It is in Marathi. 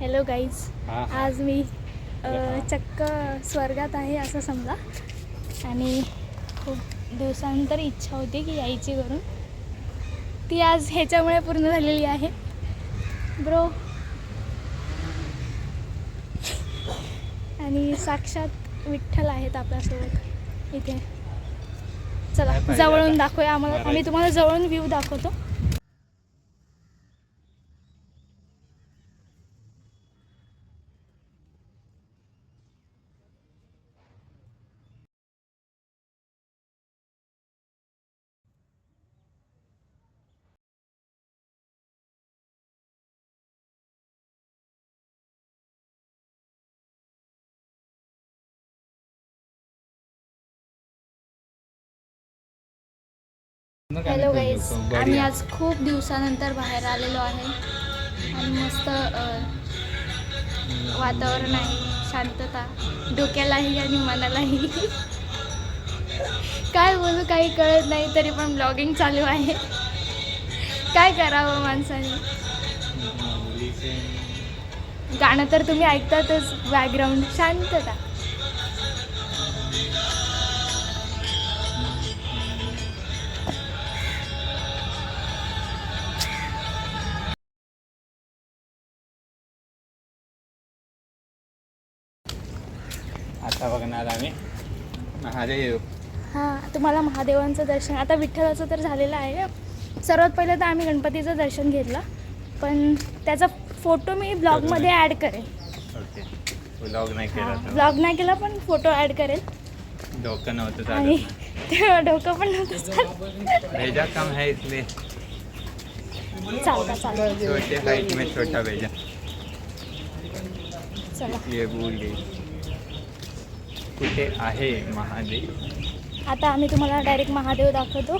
Hello guys. आज मी चक्क स्वर्गात आहे असं समजा. आणि खूप दिवसानंतर इच्छा होती की यायची करून ती आज ह्याच्यामुळे पूर्ण झालेली आहे. ब्रो. आणि साक्षात विठ्ठल आहेत आपल्यासोबत इथे. चला जवळून? दाखवूया आम्हाला. आम्ही. तुम्हाला जवळून व्ह्यू दाखवतो. हॅलो गाईज आम्ही आज खूप दिवसानंतर बाहेर आलेलो आहे. आणि मस्त वातावरण आहे. शांतता. डोक्यालाही आणि मनालाही. काय बोलू काही कळत नाही तरी पण ब्लॉगिंग चालू आहे. काय करावं माणसाने? गाणं तर तुम्ही ऐकतातच बॅकग्राऊंड शांतता. आता बघणार आम्ही. महादेव. हां तुम्हाला महादेवांचं दर्शन आता विठ्ठलाचं तर झालेलं आहे. सर्वात पहिलं तर आम्ही गणपतीचं दर्शन घेतलं. पण त्याचा फोटो मी ब्लॉगमध्ये ॲड करेल ओके. व्लॉग नाही केला तर ब्लॉग नाही केला पण फोटो ॲड करेल डोकं नव्हतं आणि चालत तेव्हा डोकं पण नव्हतं चालत. भेजा कम है इसलिए चालता चालता. छोटे हाइट में छोटा भेजा. चला. ये भूल गई कुठे आहे महादेव? आता आम्ही तुम्हाला डायरेक्ट महादेव दाखवतो.